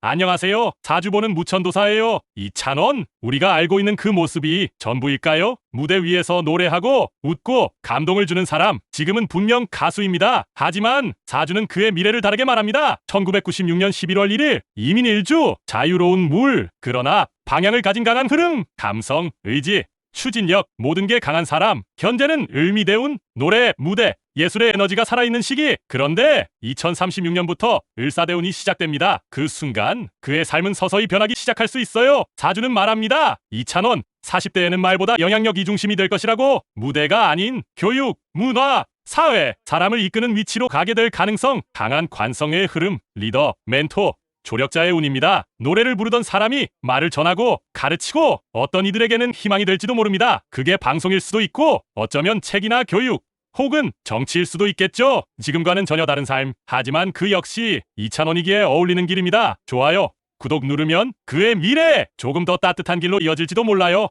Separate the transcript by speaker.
Speaker 1: 안녕하세요. 자주 보는 무천도사예요. 이찬원, 우리가 알고 있는 그 모습이 전부일까요? 무대 위에서 노래하고 웃고 감동을 주는 사람. 지금은 분명 가수입니다. 하지만 사주는 그의 미래를 다르게 말합니다. 1996년 11월 1일 이민 일주 자유로운 물. 그러나 방향을 가진 강한 흐름, 감성, 의지, 추진력, 모든 게 강한 사람. 현재는 을미대운 노래, 무대, 예술의 에너지가 살아있는 시기. 그런데 2036년부터 을사대운이 시작됩니다. 그 순간 그의 삶은 서서히 변하기 시작할 수 있어요. 사주는 말합니다. 이찬원, 40대에는 말보다 영향력 이 중심이 될 것이라고. 무대가 아닌 교육, 문화, 사회, 사람을 이끄는 위치로 가게 될 가능성, 강한 관성의 흐름, 리더, 멘토, 조력자의 운입니다. 노래를 부르던 사람이 말을 전하고 가르치고 어떤 이들에게는 희망이 될지도 모릅니다. 그게 방송일 수도 있고 어쩌면 책이나 교육 혹은 정치일 수도 있겠죠. 지금과는 전혀 다른 삶. 하지만 그 역시 이찬원이기에 어울리는 길입니다. 좋아요. 구독 누르면 그의 미래 조금 더 따뜻한 길로 이어질지도 몰라요.